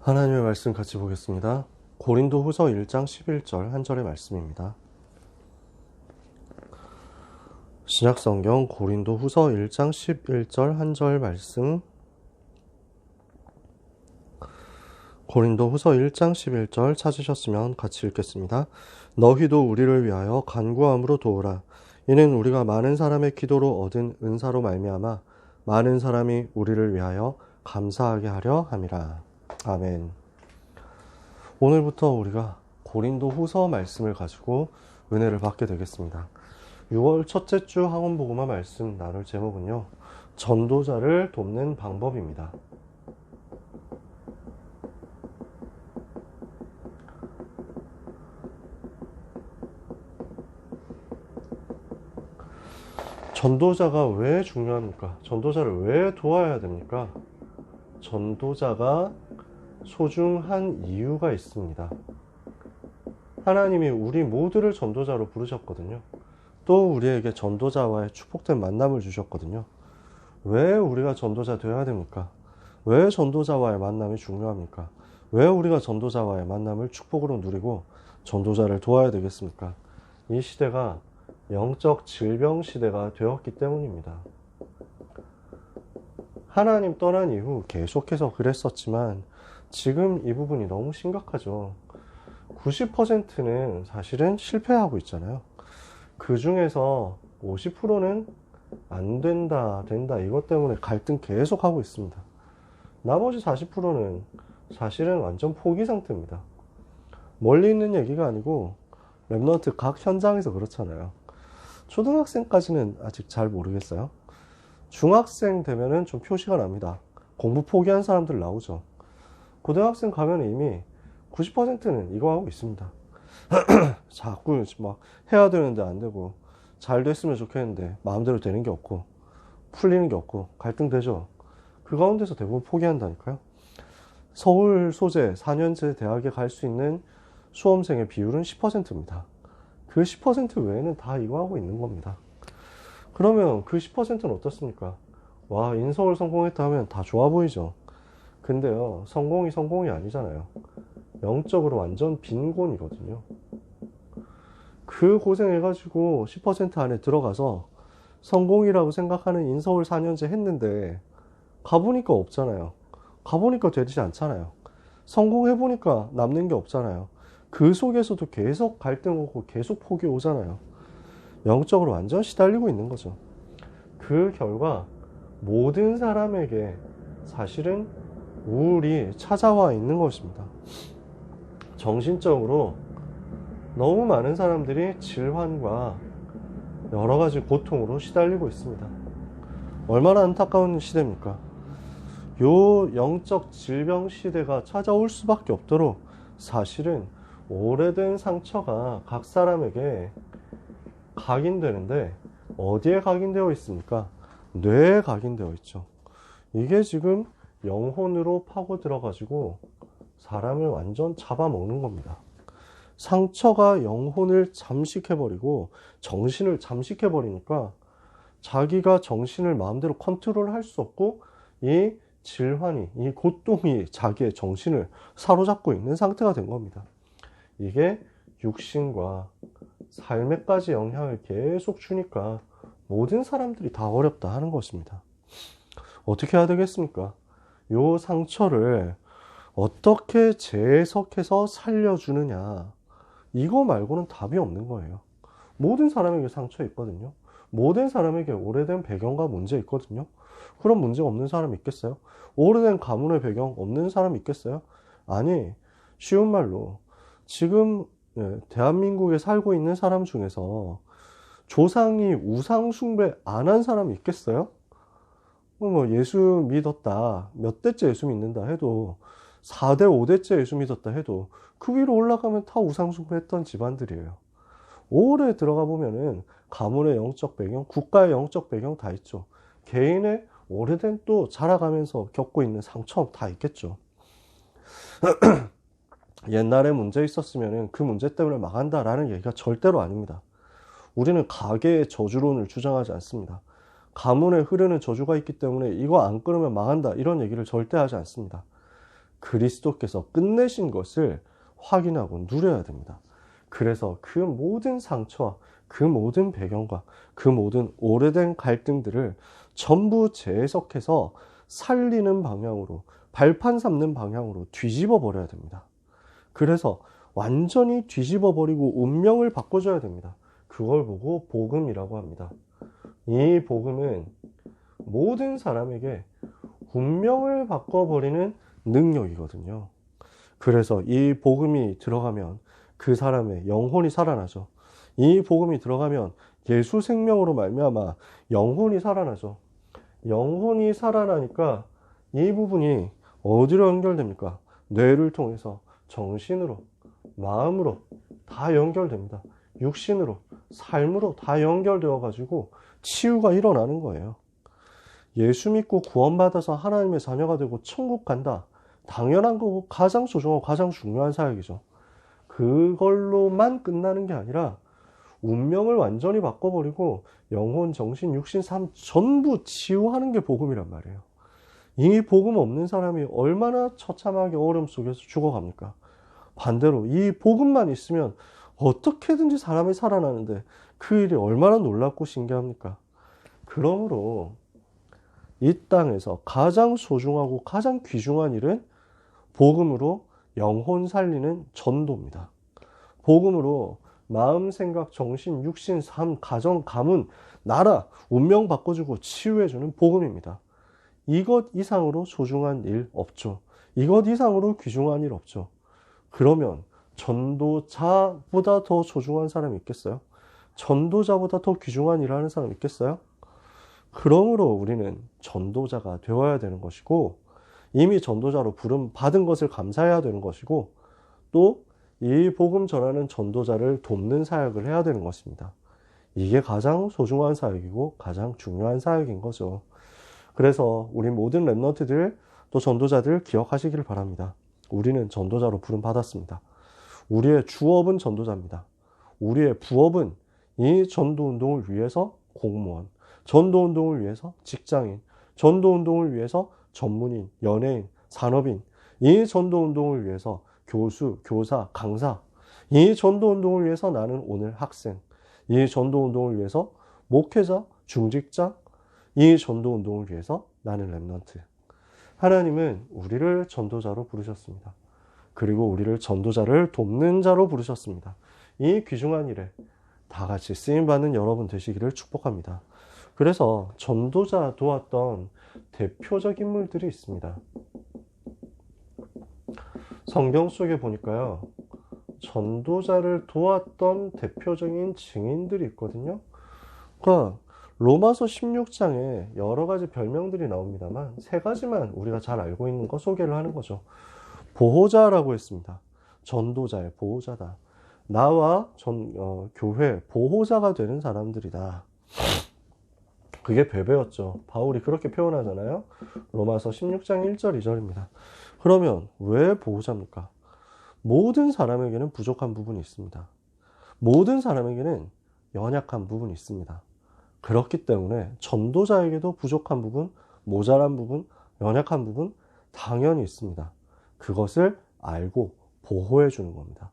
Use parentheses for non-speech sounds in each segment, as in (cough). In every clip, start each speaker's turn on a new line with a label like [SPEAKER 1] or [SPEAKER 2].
[SPEAKER 1] 하나님의 말씀 같이 보겠습니다. 고린도 후서 1장 11절 한 절의 말씀입니다. 신약성경 고린도 후서 1장 11절 한절 말씀 고린도 후서 1장 11절 찾으셨으면 같이 읽겠습니다. 너희도 우리를 위하여 간구함으로 도우라. 이는 우리가 많은 사람의 기도로 얻은 은사로 말미암아 많은 사람이 우리를 위하여 감사하게 하려 함이라. 아멘. 오늘부터 우리가 고린도 후서 말씀을 가지고 은혜를 받게 되겠습니다. 6월 첫째 주 학원 보고마 말씀 나눌 제목은요. 전도자를 돕는 방법입니다. 전도자가 왜 중요합니까? 전도자를 왜 도와야 됩니까? 전도자가 소중한 이유가 있습니다. 하나님이 우리 모두를 전도자로 부르셨거든요. 또 우리에게 전도자와의 축복된 만남을 주셨거든요. 왜 우리가 전도자 되어야 됩니까? 왜 전도자와의 만남이 중요합니까? 왜 우리가 전도자와의 만남을 축복으로 누리고 전도자를 도와야 되겠습니까? 이 시대가 영적 질병 시대가 되었기 때문입니다. 하나님 떠난 이후 계속해서 그랬었지만 지금 이 부분이 너무 심각하죠. 90%는 사실은 실패하고 있잖아요. 그 중에서 50%는 안 된다, 된다, 이것 때문에 갈등 계속 하고 있습니다. 나머지 40%는 사실은 완전 포기 상태입니다. 멀리 있는 얘기가 아니고 랩런트 각 현장에서 그렇잖아요. 초등학생까지는 아직 잘 모르겠어요. 중학생 되면은 좀 표시가 납니다. 공부 포기한 사람들 나오죠. 고등학생 가면 이미 90%는 이거 하고 있습니다. (clears throat) 자꾸 막 해야 되는데 안 되고 잘 됐으면 좋겠는데 마음대로 되는 게 없고 풀리는 게 없고 갈등되죠. 그 가운데서 대부분 포기한다니까요. 서울 소재 4년제 대학에 갈 수 있는 수험생의 비율은 10%입니다. 그 10% 외에는 다 이거 하고 있는 겁니다. 그러면 그 10%는 어떻습니까? 와, 인서울 성공했다 하면 다 좋아 보이죠? 근데요, 성공이 성공이 아니잖아요. 영적으로 완전 빈곤이거든요. 그 고생해가지고 10% 안에 들어가서 성공이라고 생각하는 인서울 4년제 했는데 가보니까 없잖아요. 가보니까 되지 않잖아요. 성공해보니까 남는 게 없잖아요. 그 속에서도 계속 갈등 오고 계속 포기 오잖아요. 영적으로 완전 시달리고 있는 거죠. 그 결과 모든 사람에게 사실은 우울이 찾아와 있는 것입니다. 정신적으로 너무 많은 사람들이 질환과 여러 가지 고통으로 시달리고 있습니다. 얼마나 안타까운 시대입니까? 요 영적 질병 시대가 찾아올 수밖에 없도록 사실은 오래된 상처가 각 사람에게 각인되는데 어디에 각인되어 있습니까? 뇌에 각인되어 있죠. 이게 지금 영혼으로 파고 들어가지고 사람을 완전 잡아먹는 겁니다. 상처가 영혼을 잠식해버리고 정신을 잠식해버리니까 자기가 정신을 마음대로 컨트롤 할 수 없고 이 질환이, 이 고통이 자기의 정신을 사로잡고 있는 상태가 된 겁니다. 이게 육신과 삶에까지 영향을 계속 주니까 모든 사람들이 다 어렵다 하는 것입니다. 어떻게 해야 되겠습니까? 요 상처를 어떻게 재해석해서 살려주느냐. 이거 말고는 답이 없는 거예요. 모든 사람에게 상처 있거든요. 모든 사람에게 오래된 배경과 문제 있거든요. 그런 문제가 없는 사람 있겠어요? 오래된 가문의 배경 없는 사람 있겠어요? 아니, 쉬운 말로 지금 예, 대한민국에 살고 있는 사람 중에서 조상이 우상 숭배 안 한 사람이 있겠어요? 뭐 예수 믿었다, 몇 대째 예수 믿는다 해도 4대, 5대째 예수 믿었다 해도 그 위로 올라가면 다 우상 숭배했던 집안들이에요. 오래 들어가 보면은 가문의 영적 배경, 국가의 영적 배경 다 있죠. 개인의 오래된 또 자라가면서 겪고 있는 상처 다 있겠죠. (clears throat) 옛날에 문제 있었으면 그 문제 때문에 망한다라는 얘기가 절대로 아닙니다. 우리는 가계의 저주론을 주장하지 않습니다. 가문에 흐르는 저주가 있기 때문에 이거 안 끊으면 망한다 이런 얘기를 절대 하지 않습니다. 그리스도께서 끝내신 것을 확인하고 누려야 됩니다. 그래서 그 모든 상처와 그 모든 배경과 그 모든 오래된 갈등들을 전부 재해석해서 살리는 방향으로 발판 삼는 방향으로 뒤집어 버려야 됩니다. 그래서 완전히 뒤집어 버리고 운명을 바꿔줘야 됩니다. 그걸 보고 복음이라고 합니다. 이 복음은 모든 사람에게 운명을 바꿔버리는 능력이거든요. 그래서 이 복음이 들어가면 그 사람의 영혼이 살아나죠. 이 복음이 들어가면 예수 생명으로 말미암아 영혼이 살아나죠. 영혼이 살아나니까 이 부분이 어디로 연결됩니까? 뇌를 통해서 정신으로, 마음으로 다 연결됩니다. 육신으로, 삶으로 다 연결되어 가지고 치유가 일어나는 거예요. 예수 믿고 구원받아서 하나님의 자녀가 되고 천국 간다. 당연한 거고 가장 소중하고 가장 중요한 사역이죠. 그걸로만 끝나는 게 아니라 운명을 완전히 바꿔버리고 영혼, 정신, 육신, 삶 전부 치유하는 게 복음이란 말이에요. 이 복음 없는 사람이 얼마나 처참하게 어려움 속에서 죽어갑니까? 반대로 이 복음만 있으면 어떻게든지 사람이 살아나는데 그 일이 얼마나 놀랍고 신기합니까? 그러므로 이 땅에서 가장 소중하고 가장 귀중한 일은 복음으로 영혼 살리는 전도입니다. 복음으로 마음, 생각, 정신, 육신, 삶, 가정, 가문, 나라, 운명 바꿔주고 치유해주는 복음입니다. 이것 이상으로 소중한 일 없죠. 이것 이상으로 귀중한 일 없죠. 그러면 전도자보다 더 소중한 사람이 있겠어요? 전도자보다 더 귀중한 일을 하는 사람이 있겠어요? 그러므로 우리는 전도자가 되어야 되는 것이고 이미 전도자로 부름 받은 것을 감사해야 되는 것이고 또 이 복음 전하는 전도자를 돕는 사역을 해야 되는 것입니다. 이게 가장 소중한 사역이고 가장 중요한 사역인 거죠. 그래서 우리 모든 랩너트들 또 전도자들 기억하시기를 바랍니다. 우리는 전도자로 부름 받았습니다. 우리의 주업은 전도자입니다. 우리의 부업은 이 전도 운동을 위해서 공무원, 전도 운동을 위해서 직장인, 전도 운동을 위해서 전문인, 연예인, 산업인, 이 전도 운동을 위해서 교수, 교사, 강사, 이 전도 운동을 위해서 나는 오늘 학생, 이 전도 운동을 위해서 목회자, 중직자, 이 전도 운동을 위해서 나는 랩넌트. 하나님은 우리를 전도자로 부르셨습니다. 그리고 우리를 전도자를 돕는 자로 부르셨습니다. 이 귀중한 일에 다 같이 쓰임 받는 여러분 되시기를 축복합니다. 그래서 전도자 도왔던 대표적 인물들이 있습니다. 성경 속에 보니까요, 전도자를 도왔던 대표적인 증인들이 있거든요. 그러니까 로마서 16장에 여러 가지 별명들이 나옵니다만 세 가지만 우리가 잘 알고 있는 거 소개를 하는 거죠. 보호자라고 했습니다. 전도자의 보호자다. 나와 전, 어, 교회 보호자가 되는 사람들이다. 그게 베베였죠. 바울이 그렇게 표현하잖아요. 로마서 16장 1절 2절입니다. 그러면 왜 보호자입니까? 모든 사람에게는 부족한 부분이 있습니다. 모든 사람에게는 연약한 부분이 있습니다. 그렇기 때문에 전도자에게도 부족한 부분, 모자란 부분, 연약한 부분 당연히 있습니다. 그것을 알고 보호해 주는 겁니다.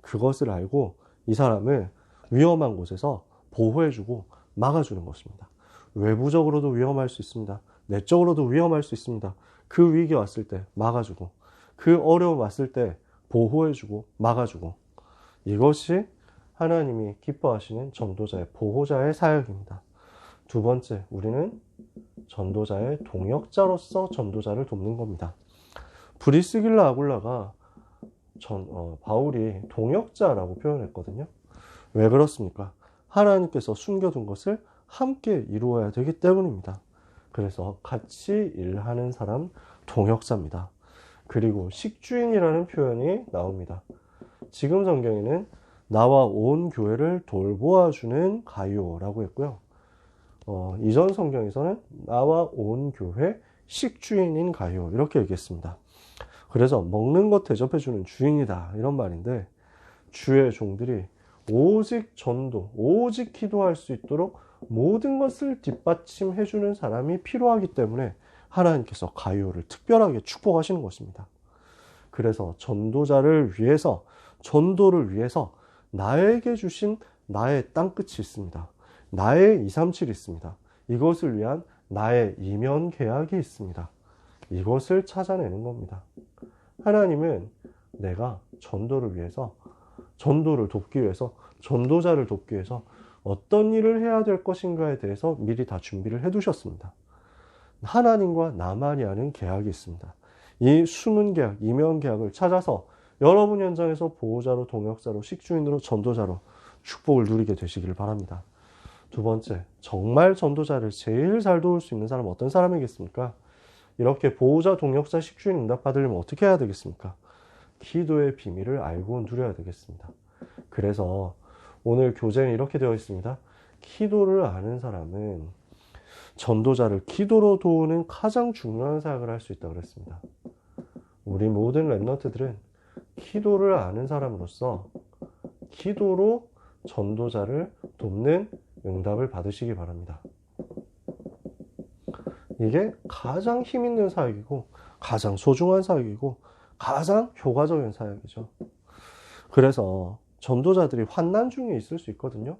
[SPEAKER 1] 그것을 알고 이 사람을 위험한 곳에서 보호해 주고 막아 주는 것입니다. 외부적으로도 위험할 수 있습니다. 내적으로도 위험할 수 있습니다. 그 위기 왔을 때 막아주고, 그 어려움 왔을 때 보호해주고, 막아주고. 이것이 하나님이 기뻐하시는 전도자의 보호자의 사역입니다. 두 번째, 우리는 전도자의 동역자로서 전도자를 돕는 겁니다. 브리스길라 아굴라가 전, 어, 바울이 동역자라고 표현했거든요. 왜 그렇습니까? 하나님께서 숨겨둔 것을 함께 이루어야 되기 때문입니다. 그래서 같이 일하는 사람 동역자입니다. 그리고 식주인이라는 표현이 나옵니다. 지금 성경에는 나와 온 교회를 돌보아주는 가요라고 했고요. 어, 이전 성경에서는 나와 온 교회 식주인인 가요 이렇게 얘기했습니다. 그래서 먹는 것 대접해주는 주인이다 이런 말인데 주의 종들이 오직 전도, 오직 기도할 수 있도록 모든 것을 뒷받침해주는 사람이 필요하기 때문에 하나님께서 가요를 특별하게 축복하시는 것입니다. 그래서 전도자를 위해서, 전도를 위해서 나에게 주신 나의 땅끝이 있습니다. 나의 237이 있습니다. 이것을 위한 나의 이면 계약이 있습니다. 이것을 찾아내는 겁니다. 하나님은 내가 전도를 위해서, 전도를 돕기 위해서, 전도자를 돕기 위해서 어떤 일을 해야 될 것인가에 대해서 미리 다 준비를 해 두셨습니다. 하나님과 나만이 아는 계약이 있습니다. 이 숨은 계약, 이면 계약을 찾아서 여러분 현장에서 보호자로, 동역자로, 식주인으로, 전도자로 축복을 누리게 되시기를 바랍니다. 두 번째, 정말 전도자를 제일 잘 도울 수 있는 사람은 어떤 사람이겠습니까? 이렇게 보호자, 동역자, 식주인 응답 받으려면 어떻게 해야 되겠습니까? 기도의 비밀을 알고 누려야 되겠습니다. 그래서 오늘 교재는 이렇게 되어 있습니다. 기도를 아는 사람은 전도자를 기도로 도우는 가장 중요한 사역을 할 수 있다고 그랬습니다. 우리 모든 랩너트들은 기도를 아는 사람으로서 기도로 전도자를 돕는 응답을 받으시기 바랍니다. 이게 가장 힘 있는 사역이고 가장 소중한 사역이고 가장 효과적인 사역이죠. 그래서 전도자들이 환난 중에 있을 수 있거든요.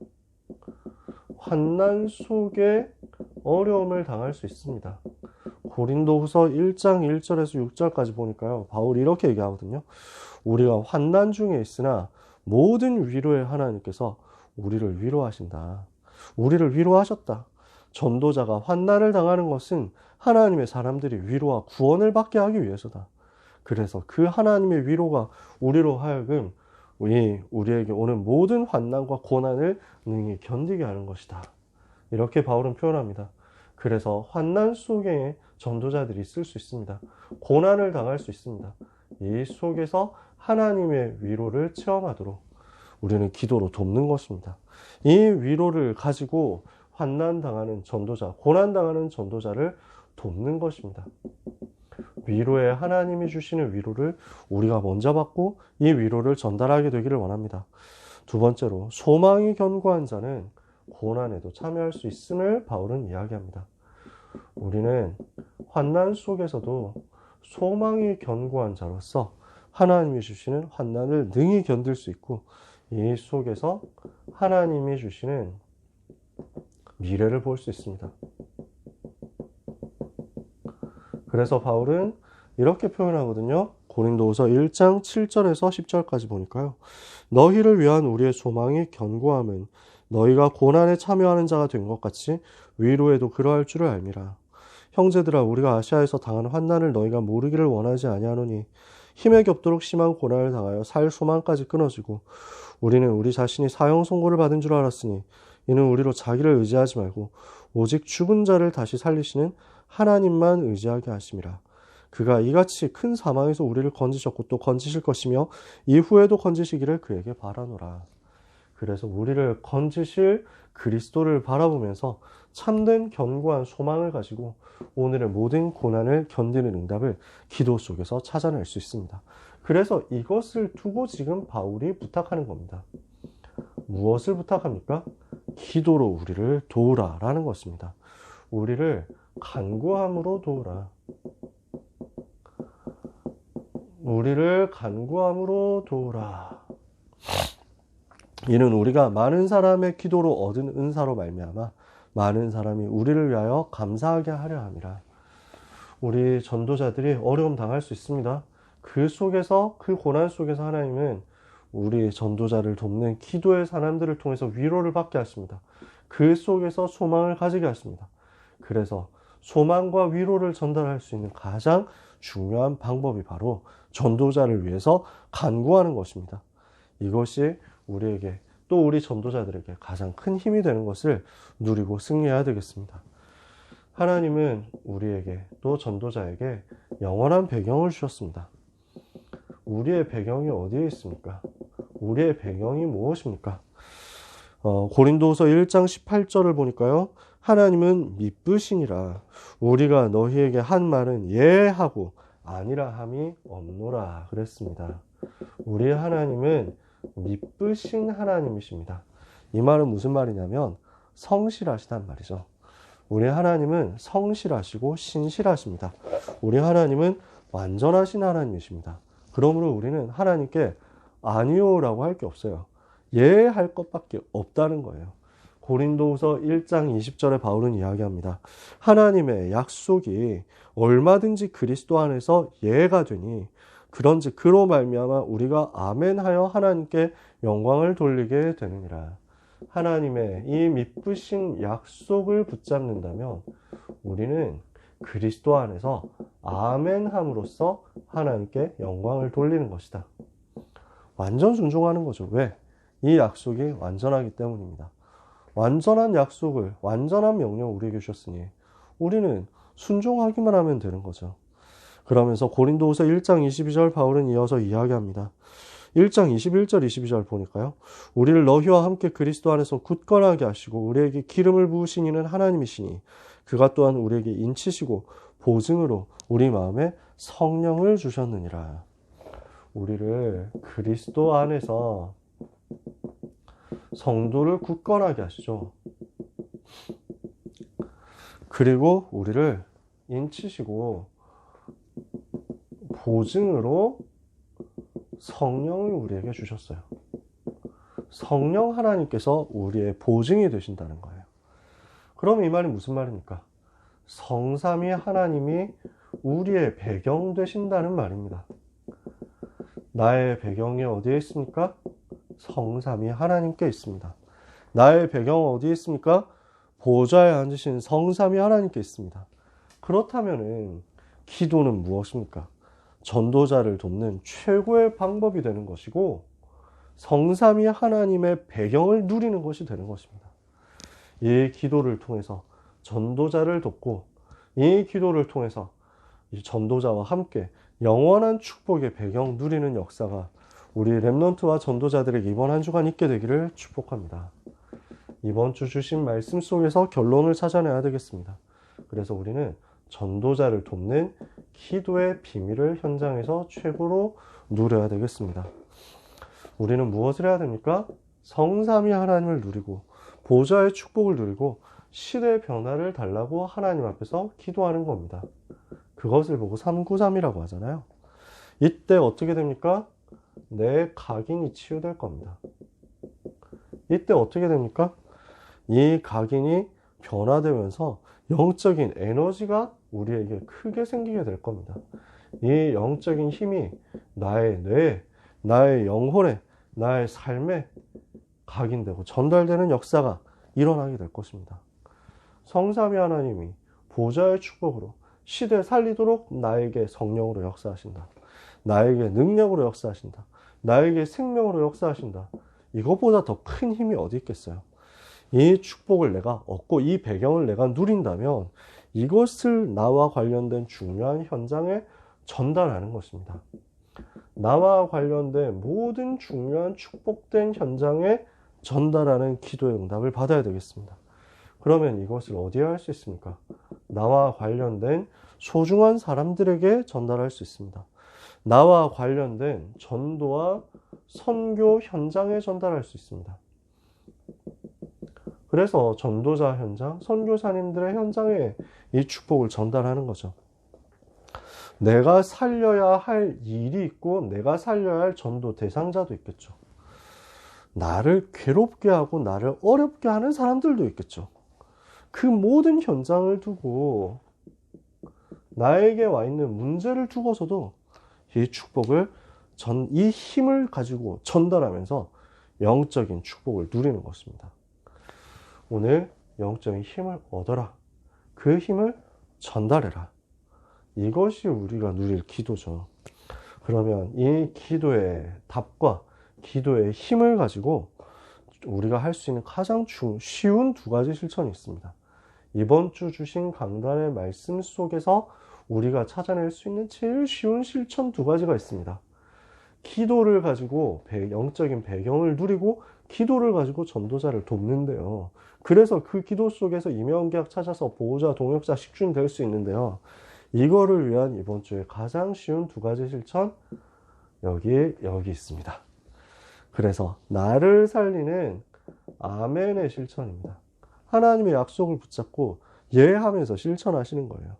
[SPEAKER 1] 환난 속에 어려움을 당할 수 있습니다. 고린도후서 1장 1절에서 6절까지 보니까요. 바울이 이렇게 얘기하거든요. 우리가 환난 중에 있으나 모든 위로의 하나님께서 우리를 위로하신다. 우리를 위로하셨다. 전도자가 환난을 당하는 것은 하나님의 사람들이 위로와 구원을 받게 하기 위해서다. 그래서 그 하나님의 위로가 우리로 하여금 우리, 우리에게 오는 모든 환난과 고난을 능히 견디게 하는 것이다. 이렇게 바울은 표현합니다. 그래서 환난 속에 전도자들이 있을 수 있습니다. 고난을 당할 수 있습니다. 이 속에서 하나님의 위로를 체험하도록 우리는 기도로 돕는 것입니다. 이 위로를 가지고 환난 당하는 전도자, 고난 당하는 전도자를 돕는 것입니다. 위로에 하나님이 주시는 위로를 우리가 먼저 받고 이 위로를 전달하게 되기를 원합니다. 두 번째로 소망이 견고한 자는 고난에도 참여할 수 있음을 바울은 이야기합니다. 우리는 환난 속에서도 소망이 견고한 자로서 하나님이 주시는 환난을 능히 견딜 수 있고 이 속에서 하나님이 주시는 미래를 볼 수 있습니다. 그래서 바울은 이렇게 표현하거든요. 고린도후서 1장 7절에서 10절까지 보니까요. 너희를 위한 우리의 소망이 견고함은 너희가 고난에 참여하는 자가 된 것 같이 위로에도 그러할 줄을 알미라. 형제들아 우리가 아시아에서 당한 환난을 너희가 모르기를 원하지 아니하노니 힘에 겹도록 심한 고난을 당하여 살 소망까지 끊어지고 우리는 우리 자신이 사형 선고를 받은 줄 알았으니 이는 우리로 자기를 의지하지 말고 오직 죽은 자를 다시 살리시는 하나님만 의지하게 하심이라. 그가 이같이 큰 사망에서 우리를 건지셨고 또 건지실 것이며 이후에도 건지시기를 그에게 바라노라. 그래서 우리를 건지실 그리스도를 바라보면서 참된 견고한 소망을 가지고 오늘의 모든 고난을 견디는 응답을 기도 속에서 찾아낼 수 있습니다. 그래서 이것을 두고 지금 바울이 부탁하는 겁니다. 무엇을 부탁합니까? 기도로 우리를 도우라 라는 것입니다. 우리를 간구함으로 도우라. 우리를 간구함으로 도우라. 이는 우리가 많은 사람의 기도로 얻은 은사로 말미암아 많은 사람이 우리를 위하여 감사하게 하려 함이라. 우리 전도자들이 어려움 당할 수 있습니다. 그 속에서 그 고난 속에서 하나님은 우리 전도자를 돕는 기도의 사람들을 통해서 위로를 받게 하십니다. 그 속에서 소망을 가지게 하십니다. 그래서 소망과 위로를 전달할 수 있는 가장 중요한 방법이 바로 전도자를 위해서 간구하는 것입니다. 이것이 우리에게 또 우리 전도자들에게 가장 큰 힘이 되는 것을 누리고 승리해야 되겠습니다. 하나님은 우리에게 또 전도자에게 영원한 배경을 주셨습니다. 우리의 배경이 어디에 있습니까? 우리의 배경이 무엇입니까? 어, 고린도서 1장 18절을 보니까요. 하나님은 미쁘시니라 우리가 너희에게 한 말은 예 하고 아니라 함이 없노라 그랬습니다. 우리 하나님은 미쁘신 하나님이십니다. 이 말은 무슨 말이냐면 성실하시단 말이죠. 우리 하나님은 성실하시고 신실하십니다. 우리 하나님은 완전하신 하나님이십니다. 그러므로 우리는 하나님께 아니요라고 할 게 없어요. 예 할 것밖에 없다는 거예요. 고린도후서 1장 20절에 바울은 이야기합니다. 하나님의 약속이 얼마든지 그리스도 안에서 예가 되니 그런지 그로 말미암아 우리가 아멘하여 하나님께 영광을 돌리게 되느니라. 하나님의 이 미쁘신 약속을 붙잡는다면 우리는 그리스도 안에서 아멘함으로써 하나님께 영광을 돌리는 것이다. 완전 순종하는 거죠. 왜? 이 약속이 완전하기 때문입니다. 완전한 약속을, 완전한 명령을 우리에게 주셨으니 우리는 순종하기만 하면 되는 거죠. 그러면서 고린도후서 1장 22절 바울은 이어서 이야기합니다. 1장 21절 22절 보니까요. 우리를 너희와 함께 그리스도 안에서 굳건하게 하시고 우리에게 기름을 부으신 이는 하나님이시니 그가 또한 우리에게 인치시고 보증으로 우리 마음에 성령을 주셨느니라. 우리를 그리스도 안에서 성도를 굳건하게 하시죠. 그리고 우리를 인치시고 보증으로 성령을 우리에게 주셨어요. 성령 하나님께서 우리의 보증이 되신다는 거예요. 그럼 이 말이 무슨 말입니까? 성삼위 하나님이 우리의 배경 되신다는 말입니다. 나의 배경이 어디에 있습니까? 성삼위 하나님께 있습니다. 나의 배경은 어디에 있습니까? 보좌에 앉으신 성삼위 하나님께 있습니다. 그렇다면은 기도는 무엇입니까? 전도자를 돕는 최고의 방법이 되는 것이고 성삼위 하나님의 배경을 누리는 것이 되는 것입니다. 이 기도를 통해서 전도자를 돕고 이 기도를 통해서 이 전도자와 함께 영원한 축복의 배경 누리는 역사가 우리 랩넌트와 전도자들에게 이번 한 주간 있게 되기를 축복합니다. 이번 주 주신 말씀 속에서 결론을 찾아내야 되겠습니다. 그래서 우리는 전도자를 돕는 기도의 비밀을 현장에서 최고로 누려야 되겠습니다. 우리는 무엇을 해야 됩니까? 성삼위 하나님을 누리고 보좌의 축복을 누리고 시대의 변화를 달라고 하나님 앞에서 기도하는 겁니다. 그것을 보고 393이라고 하잖아요. 이때 어떻게 됩니까? 내 각인이 치유될 겁니다. 이때 어떻게 됩니까? 이 각인이 변화되면서 영적인 에너지가 우리에게 크게 생기게 될 겁니다. 이 영적인 힘이 나의 뇌, 나의 영혼에, 나의 삶에 각인되고 전달되는 역사가 일어나게 될 것입니다. 성삼위 하나님이 보좌의 축복으로 시대 살리도록 나에게 성령으로 역사하신다. 나에게 능력으로 역사하신다. 나에게 생명으로 역사하신다. 이것보다 더 큰 힘이 어디 있겠어요? 이 축복을 내가 얻고 이 배경을 내가 누린다면 이것을 나와 관련된 중요한 현장에 전달하는 것입니다. 나와 관련된 모든 중요한 축복된 현장에 전달하는 기도의 응답을 받아야 되겠습니다. 그러면 이것을 어디에 할 수 있습니까? 나와 관련된 소중한 사람들에게 전달할 수 있습니다. 나와 관련된 전도와 선교 현장에 전달할 수 있습니다. 그래서 전도자 현장, 선교사님들의 현장에 이 축복을 전달하는 거죠. 내가 살려야 할 일이 있고 내가 살려야 할 전도 대상자도 있겠죠. 나를 괴롭게 하고 나를 어렵게 하는 사람들도 있겠죠. 그 모든 현장을 두고 나에게 와 있는 문제를 두고서도 이 축복을 전, 이 힘을 가지고 전달하면서 영적인 축복을 누리는 것입니다. 오늘 영적인 힘을 얻어라. 그 힘을 전달해라. 이것이 우리가 누릴 기도죠. 그러면 이 기도의 답과 기도의 힘을 가지고 우리가 할 수 있는 가장 쉬운 두 가지 실천이 있습니다. 이번 주 주신 강단의 말씀 속에서 우리가 찾아낼 수 있는 제일 쉬운 실천 두 가지가 있습니다. 기도를 가지고 영적인 배경을 누리고 기도를 가지고 전도자를 돕는데요. 그래서 그 기도 속에서 임명계약 찾아서 보호자, 동역자, 식준 될 수 있는데요. 이거를 위한 이번 주에 가장 쉬운 두 가지 실천 여기 여기 있습니다. 그래서 나를 살리는 아멘의 실천입니다. 하나님의 약속을 붙잡고 예하면서 실천하시는 거예요.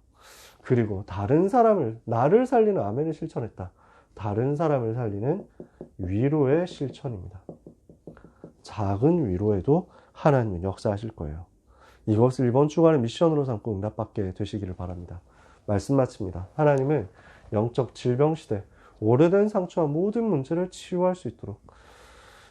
[SPEAKER 1] 그리고 다른 사람을 나를 살리는 아멘을 실천했다. 다른 사람을 살리는 위로의 실천입니다. 작은 위로에도 하나님은 역사하실 거예요. 이것을 이번 주간의 미션으로 삼고 응답받게 되시기를 바랍니다. 말씀 마칩니다. 하나님은 영적 질병 시대, 오래된 상처와 모든 문제를 치유할 수 있도록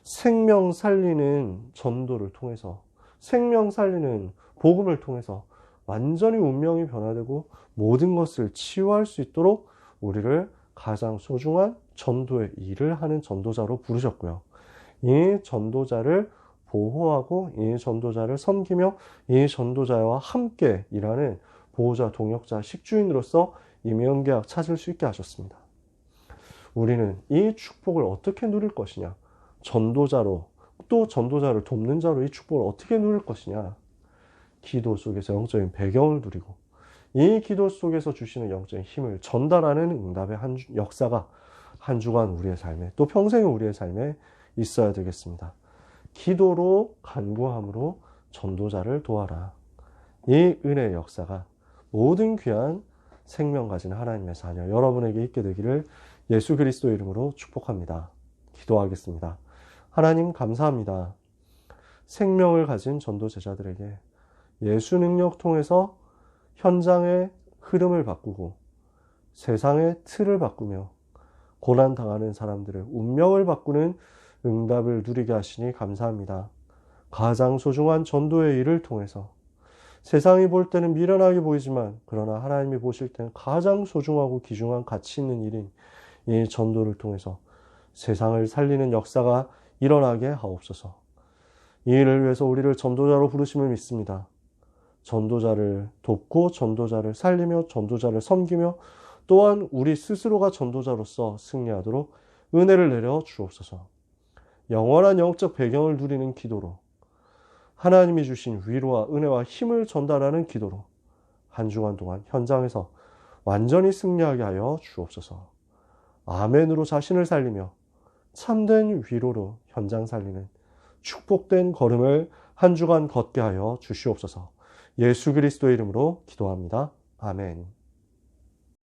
[SPEAKER 1] 생명 살리는 전도를 통해서 생명 살리는 복음을 통해서 완전히 운명이 변화되고 모든 것을 치유할 수 있도록 우리를 가장 소중한 전도의 일을 하는 전도자로 부르셨고요. 이 전도자를 보호하고 이 전도자를 섬기며 이 전도자와 함께 일하는 보호자, 동역자, 식주인으로서 임명계약 찾을 수 있게 하셨습니다. 우리는 이 축복을 어떻게 누릴 것이냐? 전도자로 또 전도자를 돕는 자로 이 축복을 어떻게 누릴 것이냐? 기도 속에서 영적인 배경을 누리고 이 기도 속에서 주시는 영적인 힘을 전달하는 응답의 한 주, 역사가 한 주간 우리의 삶에 또 평생의 우리의 삶에 있어야 되겠습니다. 기도로 간구함으로 전도자를 도와라. 이 은혜의 역사가 모든 귀한 생명 가진 하나님의 자녀 여러분에게 있게 되기를 예수 그리스도 이름으로 축복합니다. 기도하겠습니다. 하나님 감사합니다. 생명을 가진 전도 제자들에게 예수 능력 통해서 현장의 흐름을 바꾸고 세상의 틀을 바꾸며 고난 당하는 사람들의 운명을 바꾸는 응답을 누리게 하시니 감사합니다. 가장 소중한 전도의 일을 통해서 세상이 볼 때는 미련하게 보이지만 그러나 하나님이 보실 때는 가장 소중하고 귀중한 가치 있는 일인 이 전도를 통해서 세상을 살리는 역사가 일어나게 하옵소서. 이 일을 위해서 우리를 전도자로 부르심을 믿습니다. 전도자를 돕고 전도자를 살리며 전도자를 섬기며 또한 우리 스스로가 전도자로서 승리하도록 은혜를 내려 주옵소서. 영원한 영적 배경을 누리는 기도로 하나님이 주신 위로와 은혜와 힘을 전달하는 기도로 한 주간 동안 현장에서 완전히 승리하게 하여 주옵소서. 아멘으로 자신을 살리며 참된 위로로 현장 살리는 축복된 걸음을 한 주간 걷게 하여 주시옵소서. 예수 그리스도의 이름으로 기도합니다. 아멘.